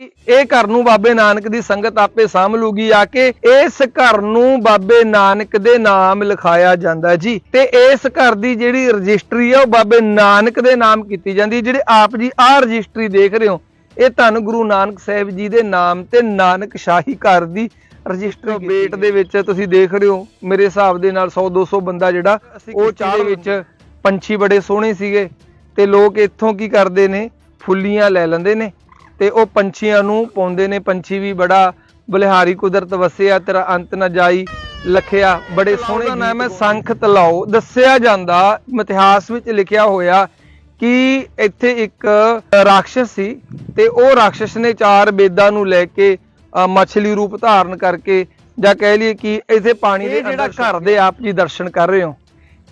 ਇਹ ਘਰ ਨੂੰ ਬਾਬੇ ਨਾਨਕ ਦੀ ਸੰਗਤ ਆਪੇ ਸਾਂਭ ਲੂਗੀ ਆ ਕੇ ਇਸ ਘਰ ਨੂੰ ਬਾਬੇ ਨਾਨਕ ਦੇ ਨਾਮ ਲਿਖਾਇਆ ਜਾਂਦਾ ਜੀ। ਤੇ ਇਸ ਘਰ ਦੀ ਜਿਹੜੀ ਰਜਿਸਟਰੀ ਆ ਉਹ ਬਾਬੇ ਨਾਨਕ ਦੇ ਨਾਮ ਕੀਤੀ ਜਾਂਦੀ। ਜਿਹੜੇ ਆਪ ਜੀ ਆਹ ਰਜਿਸਟਰੀ ਦੇਖ ਰਹੇ ਹੋ। ਇਹ ਧੰਨ ਗੁਰੂ ਨਾਨਕ ਸਾਹਿਬ ਜੀ ਦੇ ਨਾਮ ਤੇ ਨਾਨਕ ਸ਼ਾਹੀ ਘਰ ਦੀ ਰਜਿਸਟਰੀ ਬੇਟ ਦੇ ਵਿੱਚ ਤੁਸੀਂ ਦੇਖ ਰਹੇ ਹੋ ਮੇਰੇ ਹਿਸਾਬ ਦੇ ਨਾਲ 100 200 ਬੰਦਾ ਜਿਹੜਾ ਉਹ ਚਾਹ ਦੇ ਵਿੱਚ ਪੰਛੀ ਬੜੇ ਸੋਹਣੇ ਸੀਗੇ ਤੇ ਲੋਕ ਇੱਥੋਂ ਕੀ ਕਰਦੇ ਨੇ? ਫੁੱਲੀਆਂ ਲੈ ਲੈਂਦੇ ਨੇ। ਤੇ ਉਹ ਪੰਛੀਆਂ ਨੂੰ ਪਾਉਂਦੇ ਨੇ। ਪੰਛੀ ਵੀ ਬੜਾ ਬਲਿਹਾਰੀ ਕੁਦਰਤ ਵਸਿਆ ਤੇਰਾ ਅੰਤ ਨਾ ਜਾਈ ਲਖਿਆ। ਬੜੇ ਸੋਹਣੇ ਦਾ ਨਾਮ ਹੈ ਸੰਖ ਤਲਾਓ। ਦੱਸਿਆ ਜਾਂਦਾ ਇਤਿਹਾਸ ਵਿੱਚ ਲਿਖਿਆ ਹੋਇਆ ਕਿ ਇੱਥੇ ਇੱਕ ਰਾਖਸ਼ ਸੀ ਤੇ ਉਹ ਰਾਖਸ਼ ਨੇ ਚਾਰ ਬੇਦਾਂ ਨੂੰ ਲੈ ਕੇ ਮੱਛਲੀ ਰੂਪ ਧਾਰਨ ਕਰਕੇ ਜਾਂ ਕਹਿ ਲਈਏ ਕਿ ਇਸੇ ਪਾਣੀ ਦੇ ਜਿਹੜਾ ਘਰ ਦੇ ਆਪ ਜੀ ਦਰਸ਼ਨ ਕਰ ਰਹੇ ਹੋ।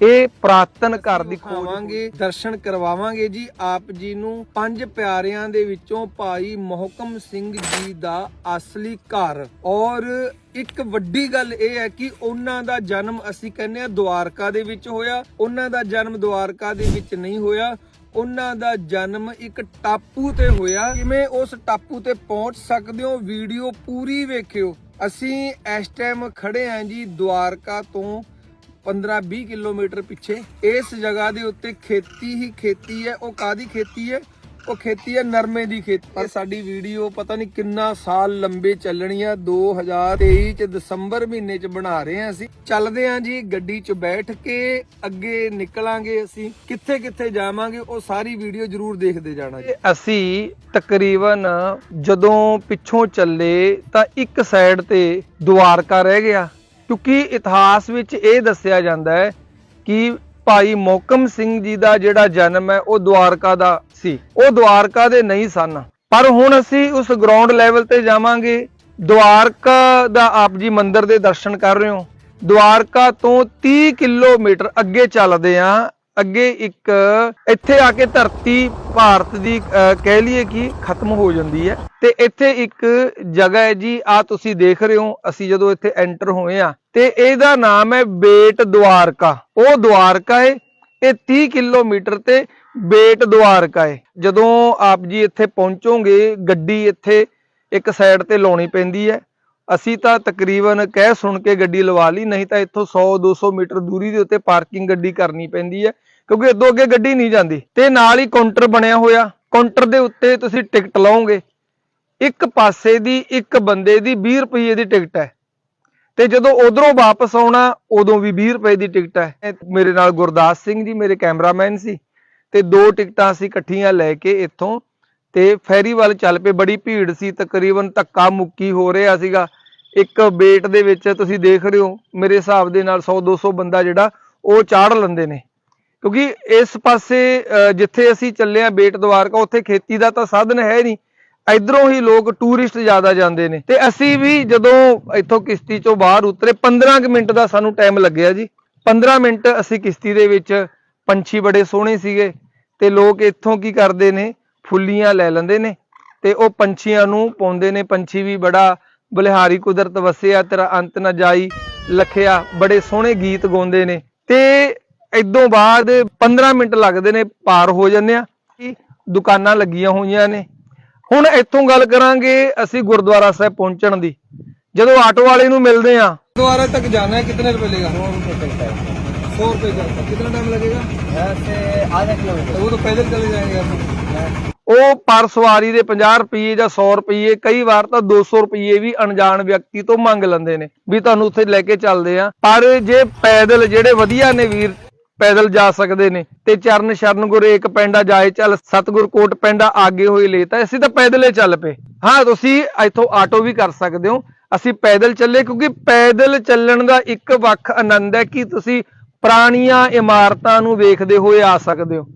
ਇਹ ਪ੍ਰਾਤਨ ਘਰ ਦੀ ਖੋਵਾਂਗੇ ਦਰਸ਼ਨ ਕਰਵਾਵਾਂਗੇ ਜੀ। ਆਪ ਜੀ ਨੂੰ ਪੰਜ ਪਿਆਰਿਆਂ ਦੇ ਵਿੱਚੋਂ ਭਾਈ ਮੋਹਕਮ ਸਿੰਘ ਜੀ ਦਾ ਅਸਲੀ ਘਰ। ਔਰ ਇੱਕ ਵੱਡੀ ਗੱਲ ਇਹ ਹੈ ਕਿ ਉਹਨਾਂ ਦਾ ਜਨਮ ਅਸੀਂ ਕਹਿੰਦੇ ਆ ਦੁਆਰਕਾ ਦੇ ਵਿੱਚ ਹੋਇਆ। ਉਹਨਾਂ ਦਾ ਜਨਮ ਦੁਆਰਕਾ ਦੇ ਵਿੱਚ ਨਹੀਂ ਹੋਇਆ। ਉਹਨਾਂ ਦਾ ਜਨਮ ਇੱਕ ਟਾਪੂ ਤੇ ਹੋਇਆ। ਕਿਵੇਂ ਉਸ ਟਾਪੂ ਤੇ ਪਹੁੰਚ ਸਕਦੇ ਹੋ? ਵੀਡੀਓ ਪੂਰੀ ਵੇਖਿਓ। ਅਸੀਂ ਇਸ ਟਾਈਮ ਖੜੇ ਆਂ ਜੀ ਦੁਆਰਕਾ ਤੋਂ 15-20 ਕਿਲੋਮੀਟਰ ਪਿੱਛੇ। ਇਸ ਜਗ੍ਹਾ ਦੇ ਉੱਤੇ ਖੇਤੀ ਹੀ ਖੇਤੀ ਹੈ। ਉਹ ਕਾਦੀ ਖੇਤੀ ਹੈ? ਉਹ ਖੇਤੀ ਹੈ ਨਰਮੇ ਦੀ ਖੇਤੀ। ਪਰ ਸਾਡੀ ਵੀਡੀਓ ਪਤਾ ਨਹੀਂ ਕਿੰਨਾ ਸਾਲ ਲੰਬੇ ਚੱਲਣੀ ਆ। 2023 ਚ ਦਸੰਬਰ ਮਹੀਨੇ ਚ ਬਣਾ ਰਹੇ ਆ ਅਸੀਂ। ਚੱਲਦੇ ਆਂ ਜੀ ਗੱਡੀ 'ਚ ਬੈਠ ਕੇ। ਅੱਗੇ ਨਿਕਲਾਂਗੇ ਅਸੀਂ। ਕਿੱਥੇ ਕਿੱਥੇ ਜਾਵਾਂਗੇ, ਉਹ ਸਾਰੀ ਵੀਡੀਓ ਜਰੂਰ ਦੇਖਦੇ ਜਾਣਾ ਜੀ। ਅਸੀਂ ਤਕਰੀਬਨ ਜਦੋਂ ਪਿੱਛੋਂ ਚੱਲੇ ਤਾਂ ਇੱਕ ਸਾਈਡ ਤੇ ਦੁਆਰਕਾ ਰਹਿ ਗਿਆ। ਕਿਉਂਕਿ ਇਤਿਹਾਸ ਵਿੱਚ ਇਹ ਦੱਸਿਆ ਜਾਂਦਾ ਹੈ ਕਿ ਭਾਈ ਮੋਕਮ ਸਿੰਘ ਜੀ ਦਾ ਜਿਹੜਾ ਜਨਮ ਹੈ, ਉਹ ਦੁਆਰਕਾ ਦਾ ਸੀ। ਉਹ ਦੁਆਰਕਾ ਦੇ ਨਹੀਂ ਸਨ। ਪਰ ਹੁਣ ਅਸੀਂ ਉਸ ਗਰਾਊਂਡ ਲੈਵਲ ਤੇ ਜਾਵਾਂਗੇ। ਦੁਆਰਕਾ ਦਾ ਆਪ ਜੀ ਮੰਦਿਰ ਦੇ ਦਰਸ਼ਨ ਕਰ ਰਹੇ ਹੋ। ਦੁਆਰਕਾ ਤੋਂ 30 ਕਿਲੋਮੀਟਰ ਅੱਗੇ ਚੱਲਦੇ ਆਂ ਅੱਗੇ ਇੱਕ ਇੱਥੇ ਆ ਕੇ ਧਰਤੀ ਭਾਰਤ ਦੀ ਅਹ, ਕਹਿ ਲਈਏ ਕਿ ਖਤਮ ਹੋ ਜਾਂਦੀ ਹੈ। ਤੇ ਇੱਥੇ ਇੱਕ ਜਗ੍ਹਾ ਹੈ ਜੀ ਆ ਤੁਸੀਂ ਦੇਖ ਰਹੇ ਹੋ ਅਸੀਂ ਜਦੋਂ ਇੱਥੇ ਐਂਟਰ ਹੋਏ ਆ ਤੇ ਇਹਦਾ ਨਾਮ ਹੈ ਬੇਟ ਦੁਆਰਕਾ। ਉਹ ਦੁਆਰਕਾ ਹੈ ਇਹ 30 ਕਿਲੋਮੀਟਰ ਤੇ ਬੇਟ ਦੁਆਰਕਾ ਹੈ। ਜਦੋਂ ਆਪ ਜੀ ਇੱਥੇ ਪਹੁੰਚੋਗੇ ਗੱਡੀ ਇੱਥੇ ਇੱਕ ਸਾਈਡ ਤੇ ਲਾਉਣੀ ਪੈਂਦੀ ਹੈ ਅਸੀਂ ਤਾਂ ਤਕਰੀਬਨ ਕਹਿ ਸੁਣ ਕੇ ਗੱਡੀ ਲਵਾ ਲਈ, ਨਹੀਂ ਤਾਂ ਇੱਥੋਂ 100 200 ਮੀਟਰ ਦੂਰੀ ਦੇ ਉੱਤੇ ਪਾਰਕਿੰਗ ਗੱਡੀ ਕਰਨੀ ਪੈਂਦੀ ਹੈ, ਕਿਉਂਕਿ ਅੱਗੋਂ ਅੱਗੇ ਗੱਡੀ ਨਹੀਂ ਜਾਂਦੀ। ਤੇ ਨਾਲ ਹੀ ਕਾਊਂਟਰ ਬਣਿਆ ਹੋਇਆ, ਕਾਊਂਟਰ ਦੇ ਉੱਤੇ ਤੁਸੀਂ ਟਿਕਟ ਲਾਓਗੇ। ਇੱਕ ਪਾਸੇ ਦੀ, ਇੱਕ ਬੰਦੇ ਦੀ 20 ਰੁਪਏ ਦੀ ਟਿਕਟ ਹੈ। ਤੇ ਜਦੋਂ ਉਧਰੋਂ ਵਾਪਸ ਆਉਣਾ, ਉਦੋਂ ਵੀ 20 ਰੁਪਏ ਦੀ ਟਿਕਟ ਹੈ। ਮੇਰੇ ਨਾਲ ਗੁਰਦਾਸ ਸਿੰਘ ਜੀ, ਮੇਰੇ ਕੈਮਰਾਮੈਨ ਸੀ। ਤੇ ਦੋ ਟਿਕਟਾਂ ਅਸੀਂ ਇਕੱਠੀਆਂ ਲੈ ਕੇ ਇੱਥੋਂ ਤੇ ਫੈਰੀ ਵੱਲ ਚੱਲ ਪਏ, ਬੜੀ ਭੀੜ ਸੀ, ਤਕਰੀਬਨ ਧੱਕਾ ਮੁੱਕੀ ਹੋ ਰਿਹਾ ਸੀਗਾ। ਇੱਕ ਬੇਟ ਦੇ ਵਿੱਚ ਤੁਸੀਂ ਦੇਖ ਰਹੇ ਹੋ, ਮੇਰੇ ਹਿਸਾਬ ਦੇ ਨਾਲ 100 200 ਬੰਦਾ ਜਿਹੜਾ, ਉਹ ਚਾੜ ਲੈਂਦੇ ਨੇ। ਕਿਉਂਕਿ ਇਸ ਪਾਸੇ ਜਿੱਥੇ ਅਸੀਂ ਚੱਲੇ ਆ ਬੇਟ ਦਵਾਰਕਾ ਉੱਥੇ ਖੇਤੀ ਦਾ ਤਾਂ ਸਾਧਨ ਹੈ ਨਹੀਂ। ਇਧਰੋਂ ਹੀ ਲੋਕ ਟੂਰਿਸਟ ਜ਼ਿਆਦਾ ਜਾਂਦੇ ਨੇ। ਤੇ ਅਸੀਂ ਵੀ ਜਦੋਂ ਇੱਥੋਂ ਕਿਸ਼ਤੀ ਚੋਂ ਬਾਹਰ ਉਤਰੇ 15 ਕੁ ਮਿੰਟ ਦਾ ਸਾਨੂੰ ਟਾਈਮ ਲੱਗਿਆ ਜੀ। 15 ਮਿੰਟ ਅਸੀਂ ਕਿਸ਼ਤੀ ਦੇ ਵਿੱਚ ਪੰਛੀ ਬੜੇ ਸੋਹਣੇ ਸੀਗੇ। ਤੇ ਲੋਕ ਇੱਥੋਂ ਕੀ ਕਰਦੇ ਨੇ ਫੁੱਲੀਆਂ ਲੈ ਲੈਂਦੇ ਨੇ ਤੇ ਉਹ ਪੰਛੀਆਂ ਨੂੰ ਪਾਉਂਦੇ ਨੇ। ਪੰਛੀ ਵੀ ਬੜਾ ਬਲਿਹਾਰੀ ਕੁਦਰਤ ਵਸਿਆ ਤੇਰਾ ਅੰਤ ਨਾ ਜਾਈ ਲਖਿਆ ਬੜੇ ਸੋਹਣੇ ਗੀਤ ਗਾਉਂਦੇ ਨੇ। ਤੇ ਇਦੋਂ ਬਾਅਦ 15 ਮਿੰਟ ਲੱਗਦੇ ਨੇ ਪਾਰ ਹੋ ਜਾਂਦੇ ਆ। ਦੁਕਾਨਾਂ ਲੱਗੀਆਂ ਹੋਈਆਂ ਨੇ। ਹੁਣ ਇੱਥੋਂ ਗੱਲ ਕਰਾਂਗੇ ਅਸੀਂ ਗੁਰਦੁਆਰਾ ਸਾਹਿਬ ਪਹੁੰਚਣ ਦੀ। ਜਦੋਂ ਆਟੋ ਵਾਲੇ ਨੂੰ ਮਿਲਦੇ ਆ। ਗੁਰਦੁਆਰੇ ਤੱਕ ਜਾਣਾ ਹੈ ਕਿੰਨੇ ਰੁਪਏ ਲੇਗਾ 100 रुपये चलता कितना टाइम लगेगा से आधा किलोमीटर वो तो पैदल चले जाएंगे आप ਉਹ ਪਰ ਸਵਾਰੀ ਦੇ 50 ਰੁਪਏ ਜਾਂ 100 ਰੁਪਏ ਕਈ ਵਾਰ ਤਾਂ 200 ਰੁਪਏ ਵੀ ਅਣਜਾਣ ਵਿਅਕਤੀ ਤੋਂ ਮੰਗ ਲੈਂਦੇ ਨੇ ਵੀ ਤੁਹਾਨੂੰ ਉੱਥੇ ਲੈ ਕੇ ਚੱਲਦੇ ਆ। ਪਰ ਜੇ ਪੈਦਲ ਜਿਹੜੇ ਵਧੀਆ ਨੇ ਵੀਰ, ਪੈਦਲ ਜਾ ਸਕਦੇ ਨੇ ਤੇ ਚਰਨ ਸ਼ਰਨ ਗੁਰ ਏਕ ਪੈਂਡਾ ਜਾਏ ਚੱਲ, ਸਤਗੁਰ ਕੋਟ ਪੈਂਡਾ ਆਗੇ ਹੋਏ ਲੈ ਤਾਂ ਅਸੀਂ ਤਾਂ ਪੈਦਲੇ ਚੱਲ ਪਏ। ਹਾਂ, ਤੁਸੀਂ ਇੱਥੋਂ ਆਟੋ ਵੀ ਕਰ ਸਕਦੇ ਹੋ। ਅਸੀਂ ਪੈਦਲ ਚੱਲੇ ਕਿਉਂਕਿ ਪੈਦਲ ਚੱਲਣ ਦਾ ਇੱਕ ਵੱਖ ਆਨੰਦ ਹੈ ਕਿ ਤੁਸੀਂ ਪੁਰਾਣੀਆਂ ਇਮਾਰਤਾਂ ਨੂੰ ਵੇਖਦੇ ਹੋਏ ਆ ਸਕਦੇ ਹੋ।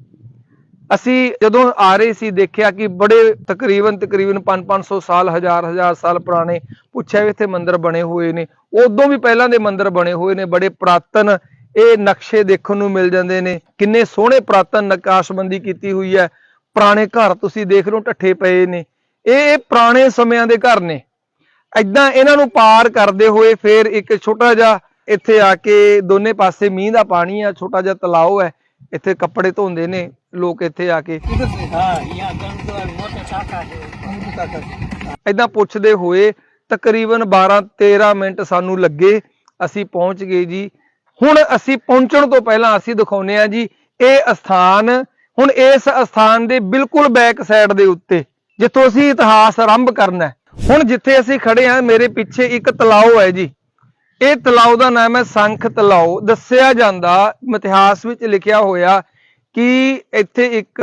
ਅਸੀਂ ਜਦੋਂ ਆ ਰਹੇ ਸੀ, ਦੇਖਿਆ ਕਿ ਬੜੇ ਤਕਰੀਬਨ ਤਕਰੀਬਨ 5-500 ਸਾਲ, ਹਜ਼ਾਰ ਹਜ਼ਾਰ ਸਾਲ ਪੁਰਾਣੇ ਪੁੱਛਿਆ ਵੀ ਇੱਥੇ ਮੰਦਿਰ ਬਣੇ ਹੋਏ ਨੇ। ਉਦੋਂ ਵੀ ਪਹਿਲਾਂ ਦੇ ਮੰਦਿਰ ਬਣੇ ਹੋਏ ਨੇ, ਬੜੇ ਪ੍ਰਾਤਨ ਇਹ ਨਕਸ਼ੇ ਦੇਖਣ ਨੂੰ ਮਿਲ ਜਾਂਦੇ ਨੇ। ਕਿੰਨੇ ਸੋਹਣੇ ਪ੍ਰਾਤਨ ਨਕਾਸ਼ਬੰਦੀ ਕੀਤੀ ਹੋਈ ਹੈ। ਪੁਰਾਣੇ ਘਰ ਤੁਸੀਂ ਦੇਖ ਰਹੇ ਹੋ ਢੱਠੇ ਪਏ ਨੇ। ਇਹ ਇਹ ਪੁਰਾਣੇ ਸਮਿਆਂ ਦੇ ਘਰ ਨੇ। ਐਦਾਂ ਇਹਨਾਂ ਨੂੰ ਪਾਰ ਕਰਦੇ ਹੋਏ ਫਿਰ ਇੱਕ ਛੋਟਾ ਜਿਹਾ ਇੱਥੇ ਆ ਕੇ ਦੋਨੇ ਪਾਸੇ ਮੀਂਹ ਦਾ ਪਾਣੀ ਆ, ਛੋਟਾ ਜਿਹਾ ਤਲਾਅ ਹੈ। ਇੱਥੇ ਕੱਪੜੇ ਧੋਂਦੇ ਨੇ, ਲੋਕ ਇੱਥੇ ਆ ਕੇ। ਇਦਾਂ ਪੁੱਛਦੇ ਹੋਏ ਤਕਰੀਬਨ 12 13 ਮਿੰਟ ਸਾਨੂੰ ਲੱਗੇ, ਅਸੀਂ ਪਹੁੰਚ ਗਏ ਜੀ। ਹੁਣ ਅਸੀਂ ਪਹੁੰਚਣ ਤੋਂ ਪਹਿਲਾਂ ਅਸੀਂ ਦਿਖਾਉਨੇ ਆ ਜੀ, ਇਹ ਸਥਾਨ ਹੁਣ ਇਸ ਸਥਾਨ ਦੇ ਬਿਲਕੁਲ ਬੈਕ ਸਾਈਡ ਦੇ ਉੱਤੇ, ਜਿੱਥੋਂ ਅਸੀਂ ਇਤਿਹਾਸ ਆਰੰਭ ਕਰਨਾ ਹੁਣ ਜਿੱਥੇ ਅਸੀਂ ਖੜੇ ਆ ਮੇਰੇ ਪਿੱਛੇ ਇੱਕ ਤਲਾਓ ਹੈ ਜੀ। ਇਹ ਤਲਾਉ ਦਾ ਨਾਮ ਹੈ ਸੰਖ ਤਲਾਉ ਦੱਸਿਆ ਜਾਂਦਾ ਇਤਿਹਾਸ ਵਿੱਚ ਲਿਖਿਆ ਹੋਇਆ ਕਿ ਇੱਥੇ ਇੱਕ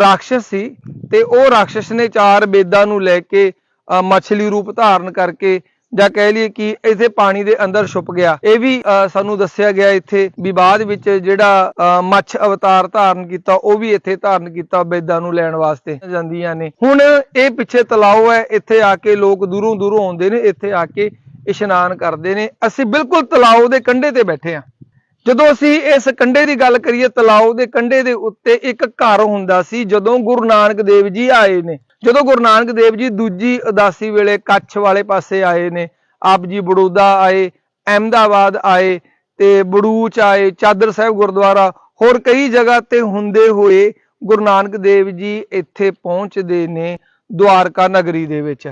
ਰਾਖਸ਼ ਸੀ ਤੇ ਉਹ ਰਾਖਸ਼ ਨੇ ਚਾਰ ਬੇਦਾਂ ਨੂੰ ਲੈ ਕੇ ਅ, ਮੱਛਲੀ ਰੂਪ ਧਾਰਨ ਕਰਕੇ ਜਾਂ ਕਹਿ ਲਈਏ ਕਿ ਇਥੇ ਪਾਣੀ ਦੇ ਅੰਦਰ ਛੁਪ ਗਿਆ। ਇਹ ਵੀ ਅ, ਸਾਨੂੰ ਦੱਸਿਆ ਗਿਆ ਇੱਥੇ ਵੀ ਬਾਅਦ ਵਿੱਚ ਜਿਹੜਾ ਅ, ਮੱਛ ਅਵਤਾਰ ਧਾਰਨ ਕੀਤਾ ਉਹ ਵੀ ਇੱਥੇ ਧਾਰਨ ਕੀਤਾ ਬੇਦਾਂ ਨੂੰ ਲੈਣ ਵਾਸਤੇ ਜਾਂਦੀਆਂ ਨੇ। ਹੁਣ ਇਹ ਪਿੱਛੇ ਤਲਾਉ ਹੈ ਇੱਥੇ ਆ ਕੇ ਲੋਕ ਦੂਰੋਂ ਦੂਰੋਂ ਆਉਂਦੇ ਨੇ ਇੱਥੇ ਆ ਕੇ ਇਸ਼ਨਾਨ ਕਰਦੇ ਨੇ, ਅਸੀਂ ਬਿਲਕੁਲ ਤਲਾਉ ਦੇ ਕੰਢੇ ਤੇ ਬੈਠੇ ਹਾਂ। ਜਦੋਂ ਅਸੀਂ ਇਸ ਕੰਢੇ ਦੀ ਗੱਲ ਕਰੀਏ ਤਲਾਉ ਦੇ ਕੰਢੇ ਦੇ ਉੱਤੇ ਇੱਕ ਘਰ ਹੁੰਦਾ ਸੀ, ਜਦੋਂ ਗੁਰੂ ਨਾਨਕ ਦੇਵ ਜੀ ਆਏ ਨੇ। ਜਦੋਂ ਗੁਰੂ ਨਾਨਕ ਦੇਵ ਜੀ ਦੂਜੀ ਉਦਾਸੀ ਵੇਲੇ ਕੱਛ ਵਾਲੇ ਪਾਸੇ ਆਏ ਨੇ, ਆਪ ਜੀ ਬੜੌਦਾ ਆਏ, ਅਹਿਮਦਾਬਾਦ ਆਏ ਤੇ ਬੜੂਚ ਆਏ, ਚਾਦਰ ਸਾਹਿਬ ਗੁਰਦੁਆਰਾ, ਹੋਰ ਕਈ ਜਗ੍ਹਾ ਤੇ ਹੁੰਦੇ ਹੋਏ ਗੁਰੂ ਨਾਨਕ ਦੇਵ ਜੀ ਇੱਥੇ ਪਹੁੰਚਦੇ ਨੇ ਦੁਆਰਕਾ ਨਗਰੀ ਦੇ ਵਿੱਚ।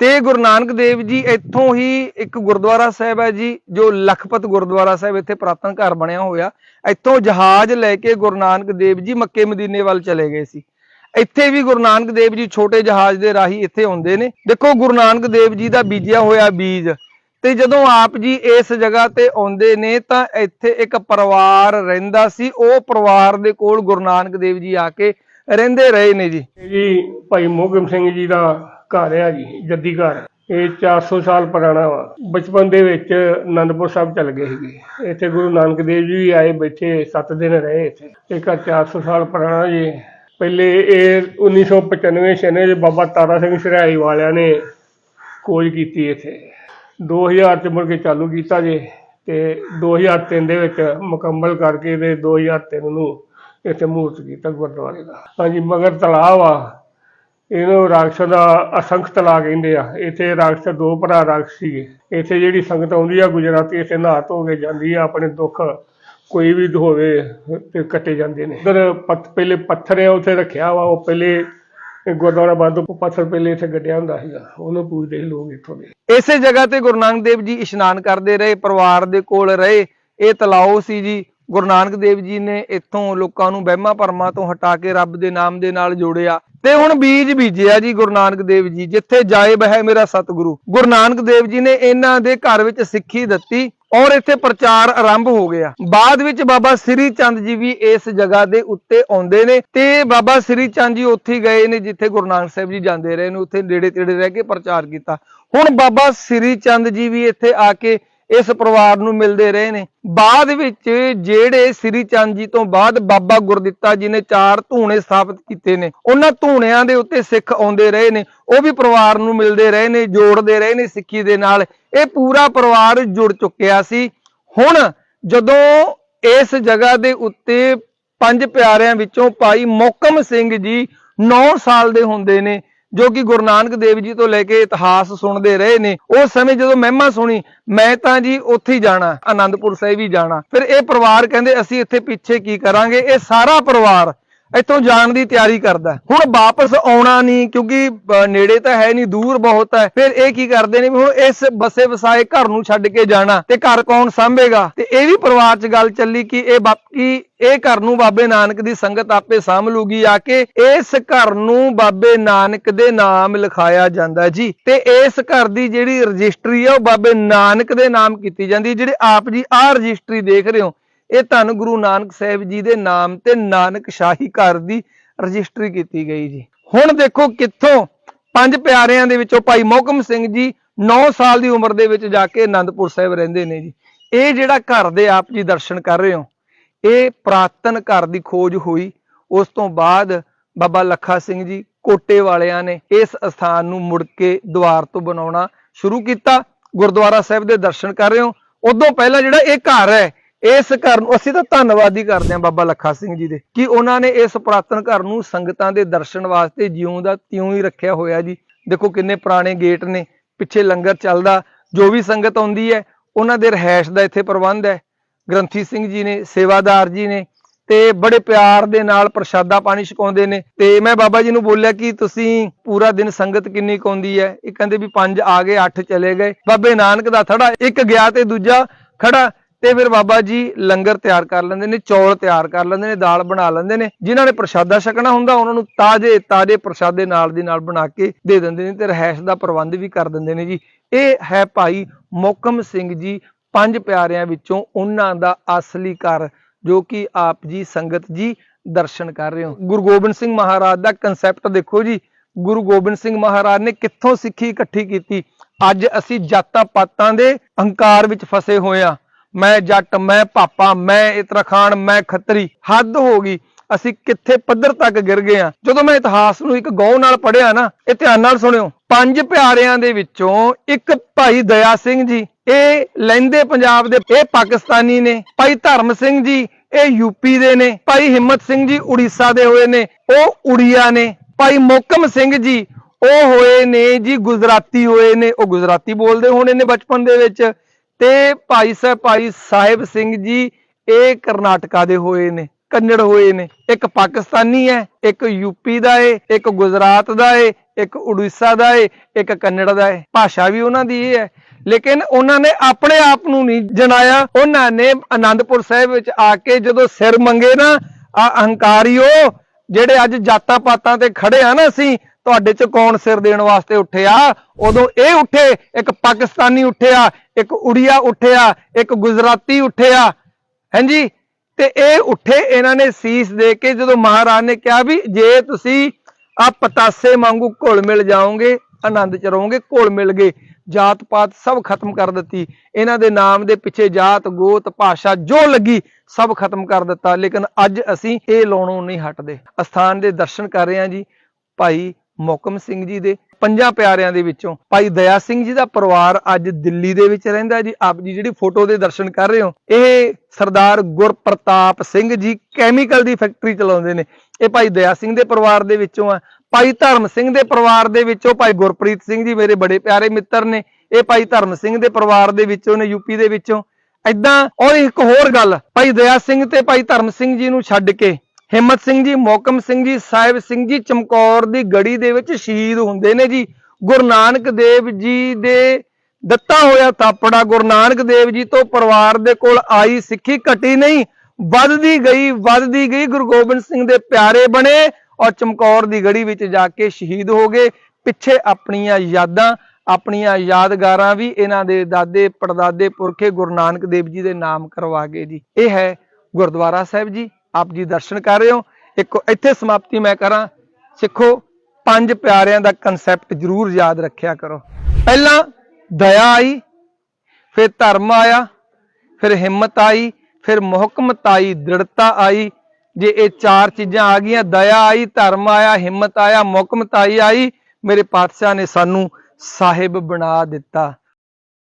ਤੇ ਗੁਰੂ ਨਾਨਕ ਦੇਵ ਜੀ ਇੱਥੋਂ ਹੀ ਇੱਕ ਗੁਰਦੁਆਰਾ ਸਾਹਿਬ ਹੈ ਜੀ, ਜੋ ਲਖਪਤ ਗੁਰਦੁਆਰਾ ਸਾਹਿਬ ਇੱਥੇ ਪ੍ਰਾਤਨ ਘਰ ਬਣਿਆ ਹੋਇਆ। ਇੱਥੋਂ ਜਹਾਜ਼ ਲੈ ਕੇ ਗੁਰੂ ਨਾਨਕ ਦੇਵ ਜੀ ਮੱਕੇ ਮਦੀਨੇ ਵੱਲ ਚਲੇ ਗਏ ਸੀ। ਇੱਥੇ ਵੀ ਗੁਰੂ ਨਾਨਕ ਦੇਵ ਜੀ ਛੋਟੇ ਜਹਾਜ਼ ਦੇ ਰਾਹੀਂ ਇੱਥੇ ਆਉਂਦੇ ਨੇ। ਦੇਖੋ, ਗੁਰੂ ਨਾਨਕ ਦੇਵ ਜੀ ਦਾ ਬੀਜਿਆ ਹੋਇਆ ਬੀਜ। ਤੇ ਜਦੋਂ ਆਪ ਜੀ ਇਸ ਜਗ੍ਹਾ ਤੇ ਆਉਂਦੇ ਨੇ, ਤਾਂ ਇੱਥੇ ਇੱਕ ਪਰਿਵਾਰ ਰਹਿੰਦਾ ਸੀ। ਉਹ ਪਰਿਵਾਰ ਦੇ ਕੋਲ ਗੁਰੂ ਨਾਨਕ ਦੇਵ ਜੀ ਆ ਕੇ ਰਹਿੰਦੇ ਰਹੇ ਨੇ ਜੀ। ਜੀ, ਭਾਈ ਮੋਗਮ ਸਿੰਘ ਜੀ ਦਾ ਘਰ ਆ ਜੀ, ਜੱਦੀ ਘਰ। ਇਹ 400 ਸਾਲ ਪੁਰਾਣਾ ਵਾ। ਬਚਪਨ ਦੇ ਵਿੱਚ ਆਨੰਦਪੁਰ ਸਾਹਿਬ ਚਲ ਗਏ ਸੀਗੇ। ਇੱਥੇ ਗੁਰੂ ਨਾਨਕ ਦੇਵ ਜੀ ਵੀ ਆਏ, ਬੈਠੇ 7 ਦਿਨ ਰਹੇ ਇੱਥੇ। ਇਹ ਘਰ 400 ਸਾਲ ਪੁਰਾਣਾ ਜੀ। ਪਹਿਲੇ ਇਹ 1995 ਛੇ ਚ ਬਾਬਾ ਤਾਰਾ ਸਿੰਘ ਸਰਾਈ ਵਾਲਿਆਂ ਨੇ ਖੋਜ ਕੀਤੀ ਇੱਥੇ। 2000 ਚ ਮੁੜ ਕੇ ਚਾਲੂ ਕੀਤਾ ਜੇ ਤੇ 2003 ਦੇ ਵਿੱਚ ਮੁਕੰਮਲ ਕਰਕੇ ਤੇ 2003 ਨੂੰ ਇੱਥੇ ਮੂਰਤ ਕੀਤਾ ਗੁਰਦੁਆਰੇ ਦਾ। ਹਾਂਜੀ, ਮਗਰ ਤਲਾਬ ਆ। ਇਹਨੂੰ ਰਾਖਸ਼ ਦਾ ਅਸੰਖ ਤਲਾ ਕਹਿੰਦੇ ਆ। ਇੱਥੇ ਰਾਖਸ਼ ਦੋ ਭਰਾ ਰਾਖਸ਼ ਸੀਗੇ। ਇੱਥੇ ਜਿਹੜੀ ਸੰਗਤ ਆਉਂਦੀ ਆ ਗੁਜਰਾਤੀ, ਇੱਥੇ ਨਹਾ ਧੋ ਕੇ ਜਾਂਦੀ ਆ, ਆਪਣੇ ਦੁੱਖ ਕੋਈ ਵੀ ਹੋਵੇ ਤੇ ਕੱਟੇ ਜਾਂਦੇ ਨੇ। ਉਧਰ ਪੱਥ, ਪਹਿਲੇ ਪੱਥਰ ਆ, ਉੱਥੇ ਰੱਖਿਆ ਵਾ, ਉਹ ਪਹਿਲੇ ਗੁਰਦੁਆਰਾ ਬੰਦ ਪੱਥਰ ਪਹਿਲੇ ਇੱਥੇ ਗੱਡਿਆ ਹੁੰਦਾ ਸੀਗਾ। ਉਹਨੂੰ ਪੂਜਦੇ ਸੀ ਲੋਕ ਇੱਥੋਂ ਦੇ। ਇਸੇ ਜਗ੍ਹਾ ਤੇ ਗੁਰੂ ਨਾਨਕ ਦੇਵ ਜੀ ਇਸ਼ਨਾਨ ਕਰਦੇ ਰਹੇ, ਪਰਿਵਾਰ ਦੇ ਕੋਲ ਰਹੇ, ਇਹ ਤਲਾਓ ਸੀ ਜੀ। ਗੁਰੂ ਨਾਨਕ ਦੇਵ ਜੀ ਨੇ ਇੱਥੋਂ ਲੋਕਾਂ ਨੂੰ ਵਹਿਮਾਂ ਭਰਮਾਂ ਤੋਂ ਹਟਾ ਕੇ ਰੱਬ ਦੇ ਨਾਮ ਦੇ ਨਾਲ ਜੋੜਿਆ ਤੇ ਹੁਣ ਬੀਜ ਬੀਜਿਆ ਜੀ ਗੁਰੂ ਨਾਨਕ ਦੇਵ ਜੀ, ਜਿੱਥੇ ਜਾਇਬ ਹੈ ਮੇਰਾ ਸਤਿਗੁਰੂ। ਗੁਰੂ ਨਾਨਕ ਦੇਵ ਜੀ ਨੇ ਇਹਨਾਂ ਦੇ ਘਰ ਵਿੱਚ ਸਿੱਖੀ ਦਿੱਤੀ ਔਰ ਇੱਥੇ ਪ੍ਰਚਾਰ ਆਰੰਭ ਹੋ ਗਿਆ। ਬਾਅਦ ਵਿੱਚ ਬਾਬਾ ਸ੍ਰੀ ਚੰਦ ਜੀ ਵੀ ਇਸ ਜਗ੍ਹਾ ਦੇ ਉੱਤੇ ਆਉਂਦੇ ਨੇ ਤੇ ਬਾਬਾ ਸ੍ਰੀ ਚੰਦ ਜੀ ਉੱਥੇ ਗਏ ਨੇ, ਜਿੱਥੇ ਗੁਰੂ ਨਾਨਕ ਸਾਹਿਬ ਜੀ ਜਾਂਦੇ ਰਹੇ ਨੇ, ਉੱਥੇ ਨੇੜੇ ਤੇੜੇ ਰਹਿ ਕੇ ਪ੍ਰਚਾਰ ਕੀਤਾ। ਹੁਣ ਬਾਬਾ ਸ੍ਰੀ ਚੰਦ ਜੀ ਵੀ ਇੱਥੇ ਆ ਕੇ ਇਸ ਪਰਿਵਾਰ ਨੂੰ ਮਿਲਦੇ ਰਹੇ ਨੇ। ਬਾਅਦ ਵਿੱਚ ਜਿਹੜੇ ਸ੍ਰੀ ਚੰਦ ਜੀ ਤੋਂ ਬਾਅਦ ਬਾਬਾ ਗੁਰਦਿੱਤਾ ਜੀ ਨੇ ਚਾਰ ਧੂਣੇ ਸਥਾਪਿਤ ਕੀਤੇ ਨੇ। ਉਹਨਾਂ ਧੂਣਿਆਂ ਦੇ ਉੱਤੇ ਸਿੱਖ ਆਉਂਦੇ ਰਹੇ ਨੇ। ਉਹ ਵੀ ਪਰਿਵਾਰ ਨੂੰ ਮਿਲਦੇ ਰਹੇ ਨੇ, ਜੋੜਦੇ ਰਹੇ ਨੇ ਸਿੱਖੀ ਦੇ ਨਾਲ। ਇਹ ਪੂਰਾ ਪਰਿਵਾਰ ਜੁੜ ਚੁੱਕਿਆ ਸੀ। ਹੁਣ ਜਦੋਂ ਇਸ ਜਗ੍ਹਾ ਦੇ ਉੱਤੇ ਪੰਜ ਪਿਆਰਿਆਂ ਵਿੱਚੋਂ ਭਾਈ ਮੋਕਮ ਸਿੰਘ ਜੀ 9 ਸਾਲ ਦੇ ਹੁੰਦੇ ਨੇ ਜੋ ਕਿ ਗੁਰੂ ਨਾਨਕ ਦੇਵ ਜੀ ਤੋਂ ਲੈ ਕੇ ਇਤਿਹਾਸ ਸੁਣਦੇ ਰਹੇ ਨੇ ਉਸ ਸਮੇਂ ਜਦੋਂ ਮਹਿਮਾ ਸੁਣੀ, ਮੈਂ ਤਾਂ ਜੀ ਉੱਥੇ ਹੀ ਜਾਣਾ, ਆਨੰਦਪੁਰ ਸਾਹਿਬ ਹੀ ਜਾਣਾ। ਫਿਰ ਇਹ ਪਰਿਵਾਰ ਕਹਿੰਦੇ, ਅਸੀਂ ਇੱਥੇ ਪਿੱਛੇ ਕੀ ਕਰਾਂਗੇ? ਇਹ ਸਾਰਾ ਪਰਿਵਾਰ ਇੱਥੋਂ ਜਾਣ ਦੀ ਤਿਆਰੀ ਕਰਦਾ ਹੁਣ ਵਾਪਸ ਆਉਣਾ ਨਹੀਂ, ਕਿਉਂਕਿ ਨੇੜੇ ਤਾਂ ਹੈ ਨਹੀਂ, ਦੂਰ ਬਹੁਤ ਹੈ। ਫਿਰ ਇਹ ਕੀ ਕਰਦੇ ਨੇ ਵੀ ਹੁਣ ਇਸ ਬਸੇ ਵਸਾਏ ਘਰ ਨੂੰ ਛੱਡ ਕੇ ਜਾਣਾ ਤੇ ਘਰ ਕੌਣ ਸੰਭੇਗਾ? ਤੇ ਇਹ ਵੀ ਪਰਿਵਾਰ 'ਚ ਗੱਲ ਚੱਲੀ ਕਿ ਇਹ ਬਾਕੀ ਇਹ ਘਰ ਨੂੰ ਬਾਬੇ ਨਾਨਕ ਦੀ ਸੰਗਤ ਆਪੇ ਸਾਂਭ ਲੂਗੀ, ਆ ਕੇ ਇਸ ਘਰ ਨੂੰ ਬਾਬੇ ਨਾਨਕ ਦੇ ਨਾਮ ਲਿਖਾਇਆ ਜਾਂਦਾ ਜੀ। ਤੇ ਇਸ ਘਰ ਦੀ ਜਿਹੜੀ ਰਜਿਸਟਰੀ ਆ, ਉਹ ਬਾਬੇ ਨਾਨਕ ਦੇ ਨਾਮ ਕੀਤੀ ਜਾਂਦੀ ਜਿਹੜੇ ਆਪ ਜੀ ਆਹ ਰਜਿਸਟਰੀ ਦੇਖ ਰਹੇ ਹੋ। ਇਹ ਧੰਨ ਗੁਰੂ ਨਾਨਕ ਸਾਹਿਬ ਜੀ ਦੇ ਨਾਮ ਤੇ ਨਾਨਕ ਸ਼ਾਹੀ ਘਰ ਦੀ ਰਜਿਸਟਰੀ ਕੀਤੀ ਗਈ ਜੀ। ਹੁਣ ਦੇਖੋ ਕਿੱਥੋਂ ਪੰਜ ਪਿਆਰਿਆਂ ਦੇ ਵਿੱਚੋਂ ਭਾਈ ਮੋਹਕਮ ਸਿੰਘ ਜੀ 9 ਸਾਲ ਦੀ ਉਮਰ ਦੇ ਵਿੱਚ ਜਾ ਕੇ ਆਨੰਦਪੁਰ ਸਾਹਿਬ ਰਹਿੰਦੇ ਨੇ ਜੀ। ਇਹ ਜਿਹੜਾ ਘਰ ਦੇ ਆਪ ਜੀ ਦਰਸ਼ਨ ਕਰ ਰਹੇ ਹੋ, ਇਹ ਪ੍ਰਾਤਨ ਘਰ ਦੀ ਖੋਜ ਹੋਈ, ਉਸ ਤੋਂ ਬਾਅਦ ਬਾਬਾ ਲੱਖਾ ਸਿੰਘ ਜੀ ਕੋਟੇ ਵਾਲਿਆਂ ਨੇ ਇਸ ਅਸਥਾਨ ਨੂੰ ਮੁੜ ਕੇ ਦੁਆਰ ਤੋਂ ਬਣਾਉਣਾ ਸ਼ੁਰੂ ਕੀਤਾ। ਗੁਰਦੁਆਰਾ ਸਾਹਿਬ ਦੇ ਦਰਸ਼ਨ ਕਰ ਰਹੇ ਹੋ। ਉਦੋਂ ਪਹਿਲਾਂ ਜਿਹੜਾ ਇਹ ਘਰ ਹੈ ਇਸ ਘਰ ਨੂੰ ਅਸੀਂ ਤਾਂ ਧੰਨਵਾਦੀ ਕਰਦੇ ਹਾਂ ਬਾਬਾ ਲੱਖਾ ਸਿੰਘ ਜੀ ਦੇ ਕਿ ਉਹਨਾਂ ਨੇ ਇਸ ਪ੍ਰਾਤਨ ਘਰ ਨੂੰ ਸੰਗਤਾਂ ਦੇ ਦਰਸ਼ਨ ਵਾਸਤੇ ਜਿਉਂ ਦਾ ਤਿਉਂ ਹੀ ਰੱਖਿਆ ਹੋਇਆ ਜੀ। ਦੇਖੋ ਕਿੰਨੇ ਪੁਰਾਣੇ ਗੇਟ ਨੇ, ਪਿੱਛੇ ਲੰਗਰ ਚੱਲਦਾ, ਜੋ ਵੀ ਸੰਗਤ ਆਉਂਦੀ ਹੈ, ਉਹਨਾਂ ਦੇ ਰਹਿائش ਦਾ ਇੱਥੇ ਪ੍ਰਬੰਧ ਹੈ। ਗ੍ਰੰਥੀ ਸਿੰਘ ਜੀ ਨੇ, ਸੇਵਾਦਾਰ ਜੀ ਨੇ ਤੇ ਬੜੇ ਪਿਆਰ ਦੇ ਨਾਲ ਪ੍ਰਸ਼ਾਦਾ ਪਾਣੀ ਛਕਾਉਂਦੇ ਨੇ। ਤੇ ਮੈਂ ਬਾਬਾ ਜੀ ਨੂੰ ਬੋਲਿਆ ਕਿ ਤੁਸੀਂ ਪੂਰਾ ਦਿਨ ਸੰਗਤ ਕਿੰਨੀ ਕਉਂਦੀ ਹੈ? ਇਹ ਕਹਿੰਦੇ ਵੀ ਪੰਜ ਆ ਗਏ, ਅੱਠ ਚਲੇ ਗਏ। ਬਾਬੇ ਨਾਨਕ ਦਾ ਥੜਾ, ਇੱਕ ਗਿਆ ਤੇ ਦੂਜਾ ਖੜਾ। ਤੇ ਫਿਰ ਬਾਬਾ ਜੀ ਲੰਗਰ ਤਿਆਰ ਕਰ ਲੈਂਦੇ ਨੇ, ਚੌਲ ਤਿਆਰ ਕਰ ਲੈਂਦੇ ਨੇ, ਦਾਲ ਬਣਾ ਲੈਂਦੇ ਨੇ। ਜਿਨ੍ਹਾਂ ਨੇ ਪ੍ਰਸ਼ਾਦਾ ਛਕਣਾ ਹੁੰਦਾ, ਉਹਨਾਂ ਨੂੰ ਤਾਜ਼ੇ ਤਾਜ਼ੇ ਪ੍ਰਸ਼ਾਦੇ ਨਾਲ ਦੀ ਨਾਲ ਬਣਾ ਕੇ ਦੇ ਦਿੰਦੇ ਨੇ ਤੇ ਰਹਿਸ਼ ਦਾ ਪ੍ਰਬੰਧ ਵੀ ਕਰ ਦਿੰਦੇ ਨੇ ਜੀ। ਇਹ ਹੈ ਭਾਈ ਮੋਕਮ ਸਿੰਘ ਜੀ, ਪੰਜ ਪਿਆਰਿਆਂ ਵਿੱਚੋਂ ਉਹਨਾਂ ਦਾ ਅਸਲੀ ਘਰ, ਜੋ ਕਿ ਆਪ ਜੀ ਸੰਗਤ ਜੀ ਦਰਸ਼ਨ ਕਰ ਰਹੇ ਹੋ। ਗੁਰੂ ਗੋਬਿੰਦ ਸਿੰਘ ਮਹਾਰਾਜ ਦਾ ਕਨਸੈਪਟ ਦੇਖੋ ਜੀ। ਗੁਰੂ ਗੋਬਿੰਦ ਸਿੰਘ ਮਹਾਰਾਜ ਨੇ ਕਿੱਥੋਂ ਸਿੱਖੀ ਇਕੱਠੀ ਕੀਤੀ? ਅੱਜ ਅਸੀਂ ਜਾਤਾਂ ਪਾਤਾਂ ਦੇ ਹੰਕਾਰ ਵਿੱਚ ਫਸੇ ਹੋਏ ਆ ਮੈਂ ਜੱਟ, ਮੈਂ ਪਾਪਾ, ਮੈਂ ਇਤਰਾਖਾਨ, ਮੈਂ ਖੱਤਰੀ। ਹੱਦ ਹੋ ਗਈ, ਅਸੀਂ ਕਿੱਥੇ ਪੱਧਰ ਤੱਕ ਗਿਰ ਗਏ ਆ ਜਦੋਂ ਮੈਂ ਇਤਿਹਾਸ ਨੂੰ ਇੱਕ ਗੌਰ ਨਾਲ ਪੜ੍ਹਿਆ ਨਾ, ਇਹ ਧਿਆਨ ਨਾਲ ਸੁਣਿਓ। ਪੰਜ ਪਿਆਰਿਆਂ ਦੇ ਵਿੱਚੋਂ ਇੱਕ ਭਾਈ ਦਇਆ ਸਿੰਘ ਜੀ, ਇਹ ਲਹਿੰਦੇ ਪੰਜਾਬ ਦੇ, ਇਹ ਪਾਕਿਸਤਾਨੀ ਨੇ। ਭਾਈ ਧਰਮ ਸਿੰਘ ਜੀ, ਇਹ ਯੂਪੀ ਦੇ ਨੇ। ਭਾਈ ਹਿੰਮਤ ਸਿੰਘ ਜੀ ਉੜੀਸਾ ਦੇ ਹੋਏ ਨੇ, ਉਹ ਉੜੀਆ ਨੇ। ਭਾਈ ਮੋਕਮ ਸਿੰਘ ਜੀ, ਉਹ ਹੋਏ ਨੇ ਜੀ, ਗੁਜਰਾਤੀ ਹੋਏ ਨੇ। ਉਹ ਗੁਜਰਾਤੀ ਬੋਲਦੇ ਹੋਣੇ ਨੇ ਬਚਪਨ ਦੇ ਵਿੱਚ। ਤੇ ਭਾਈ ਸਾਹਿਬ ਭਾਈ ਸਾਹਿਬ ਸਿੰਘ ਜੀ, ਇਹ ਕਰਨਾਟਕਾ ਦੇ ਹੋਏ ਨੇ, ਕੰਨੜ ਹੋਏ ਨੇ। ਇੱਕ ਪਾਕਿਸਤਾਨੀ ਹੈ, ਇੱਕ ਯੂਪੀ ਦਾ ਏ, ਇੱਕ ਗੁਜਰਾਤ ਦਾ ਏ, ਇੱਕ ਉੜੀਸਾ ਦਾ ਏ, ਇੱਕ ਕੰਨੜ ਦਾ ਏ। ਭਾਸ਼ਾ ਵੀ ਉਹਨਾਂ ਦੀ ਇਹ ਹੈ। ਲੇਕਿਨ ਉਹਨਾਂ ਨੇ ਆਪਣੇ ਆਪ ਨੂੰ ਨਹੀਂ ਜਨਾਇਆ। ਉਹਨਾਂ ਨੇ ਆਨੰਦਪੁਰ ਸਾਹਿਬ ਵਿੱਚ ਆ ਕੇ ਜਦੋਂ ਸਿਰ ਮੰਗੇ ਨਾ ਆ ਅਹੰਕਾਰੀਓ, ਜਿਹੜੇ ਅੱਜ ਜਾਤਾਂ ਪਾਤਾਂ ਤੇ ਖੜੇ ਆ ਨਾ ਅਸੀਂ ਤੁਹਾਡੇ ਚ ਕੌਣ ਸਿਰ ਦੇਣ ਵਾਸਤੇ ਉੱਠਿਆ? ਉਦੋਂ ਇਹ ਉੱਠੇ, ਇੱਕ ਪਾਕਿਸਤਾਨੀ ਉੱਠਿਆ, ਇੱਕ ਉੜੀਆ ਉੱਠਿਆ, ਇੱਕ ਗੁਜਰਾਤੀ ਉੱਠਿਆ। ਹਾਂਜੀ? ਤੇ ਇਹ ਉੱਠੇ, ਇਹਨਾਂ ਨੇ ਸੀਸ ਦੇ ਕੇ ਜਦੋਂ ਮਹਾਰਾਜ ਨੇ ਕਿਹਾ ਵੀ ਜੇ ਤੁਸੀਂ ਆ ਪਤਾਸੇ ਵਾਂਗੂ ਘੁਲ ਮਿਲ ਜਾਓਗੇ, ਆਨੰਦ ਚ ਰਹੋਗੇ, ਘੁਲ ਮਿਲ ਗਏ ਜਾਤ ਪਾਤ ਸਭ ਖਤਮ ਕਰ ਦਿੱਤੀ। ਇਹਨਾਂ ਦੇ ਨਾਮ ਦੇ ਪਿੱਛੇ ਜਾਤ, ਗੋਤ, ਭਾਸ਼ਾ ਜੋ ਲੱਗੀ ਸਭ ਖਤਮ ਕਰ ਦਿੱਤਾ। ਲੇਕਿਨ ਅੱਜ ਅਸੀਂ ਇਹ ਲਾਉਣੋਂ ਨਹੀਂ ਹਟਦੇ। ਅਸਥਾਨ ਦੇ ਦਰਸ਼ਨ ਕਰ ਰਹੇ ਹਾਂ ਜੀ। ਭਾਈ ਮੋਕਮ ਸਿੰਘ ਜੀ ਦੇ ਪੰਜਾਂ ਪਿਆਰਿਆਂ ਦੇ ਵਿੱਚੋਂ। ਭਾਈ ਦਇਆ ਸਿੰਘ ਜੀ ਦਾ ਪਰਿਵਾਰ ਅੱਜ ਦਿੱਲੀ ਦੇ ਵਿੱਚ ਰਹਿੰਦਾ ਜੀ। ਆਪ ਜੀ ਜਿਹੜੀ ਫੋਟੋ ਦੇ ਦਰਸ਼ਨ ਕਰ ਰਹੇ ਹੋ, ਇਹ ਸਰਦਾਰ ਗੁਰਪ੍ਰਤਾਪ ਸਿੰਘ ਜੀ ਕੈਮੀਕਲ ਦੀ ਫੈਕਟਰੀ ਚਲਾਉਂਦੇ ਨੇ। ਇਹ ਭਾਈ ਦਇਆ ਸਿੰਘ ਦੇ ਪਰਿਵਾਰ ਦੇ ਵਿੱਚੋਂ ਆ। ਭਾਈ ਧਰਮ ਸਿੰਘ ਦੇ ਪਰਿਵਾਰ ਦੇ ਵਿੱਚੋਂ ਭਾਈ ਗੁਰਪ੍ਰੀਤ ਸਿੰਘ ਜੀ ਮੇਰੇ ਬੜੇ ਪਿਆਰੇ ਮਿੱਤਰ ਨੇ। ਇਹ ਭਾਈ ਧਰਮ ਸਿੰਘ ਦੇ ਪਰਿਵਾਰ ਦੇ ਵਿੱਚੋਂ ਨੇ ਯੂਪੀ ਦੇ ਵਿੱਚੋਂ। ਐਦਾਂ ਔਰ ਇੱਕ ਹੋਰ ਗੱਲ, ਭਾਈ ਦਇਆ ਸਿੰਘ ਤੇ ਭਾਈ ਧਰਮ ਸਿੰਘ ਜੀ ਨੂੰ ਛੱਡ ਕੇ ਹਿੰਮਤ ਸਿੰਘ ਜੀ, ਮੋਕਮ ਸਿੰਘ ਜੀ, ਸਾਹਿਬ ਸਿੰਘ ਜੀ, ਚਮਕੌਰ ਦੀ ਗੜੀ ਦੇ ਵਿੱਚ ਸ਼ਹੀਦ ਹੁੰਦੇ ਨੇ ਜੀ। ਗੁਰੂ ਨਾਨਕ ਦੇਵ ਜੀ ਦੇ ਦਿੱਤਾ ਹੋਇਆ ਥਾਪੜਾ ਗੁਰੂ ਨਾਨਕ ਦੇਵ ਜੀ ਤੋਂ ਪਰਿਵਾਰ ਦੇ ਕੋਲ ਆਈ ਸਿੱਖੀ ਘਟੀ ਨਹੀਂ, ਵੱਧਦੀ ਗਈ ਵੱਧਦੀ ਗਈ। ਗੁਰੂ ਗੋਬਿੰਦ ਸਿੰਘ ਦੇ ਪਿਆਰੇ ਬਣੇ ਔਰ ਚਮਕੌਰ ਦੀ ਗੜੀ ਵਿੱਚ ਜਾ ਕੇ ਸ਼ਹੀਦ ਹੋ ਗਏ। ਪਿੱਛੇ ਆਪਣੀਆਂ ਯਾਦਾਂ, ਆਪਣੀਆਂ ਯਾਦਗਾਰਾਂ ਵੀ ਇਹਨਾਂ ਦੇ ਦਾਦੇ, ਪੜਦਾਦੇ ਪੁਰਖੇ ਗੁਰੂ ਨਾਨਕ ਦੇਵ ਜੀ ਦੇ ਨਾਮ ਕਰਵਾ ਗਏ ਜੀ। ਇਹ ਹੈ ਗੁਰਦੁਆਰਾ ਸਾਹਿਬ ਜੀ। ਆਪ ਜੀ ਦਰਸ਼ਨ ਕਰ ਰਹੇ ਹੋ। ਇੱਕ ਇੱਥੇ ਸਮਾਪਤੀ ਮੈਂ ਕਰਾਂ। ਸਿੱਖੋ, ਪੰਜ ਪਿਆਰਿਆਂ ਦਾ ਕਨਸੈਪਟ ਜ਼ਰੂਰ ਯਾਦ ਰੱਖਿਆ ਕਰੋ। ਪਹਿਲਾਂ ਦਇਆ ਆਈ, ਫਿਰ ਧਰਮ ਆਇਆ, ਫਿਰ ਹਿੰਮਤ ਆਈ, ਫਿਰ ਮੁਹਕਮਤ ਆਈ ਦ੍ਰਿੜਤਾ ਆਈ। ਜੇ ਇਹ ਚਾਰ ਚੀਜ਼ਾਂ ਆ ਗਈਆਂ, ਦਇਆ ਆਈ, ਧਰਮ ਆਇਆ, ਹਿੰਮਤ ਆਇਆ ਮੁਹਕਮਤ ਆਈ ਆਈ, ਮੇਰੇ ਪਾਤਸ਼ਾਹ ਨੇ ਸਾਨੂੰ ਸਾਹਿਬ ਬਣਾ ਦਿੱਤਾ।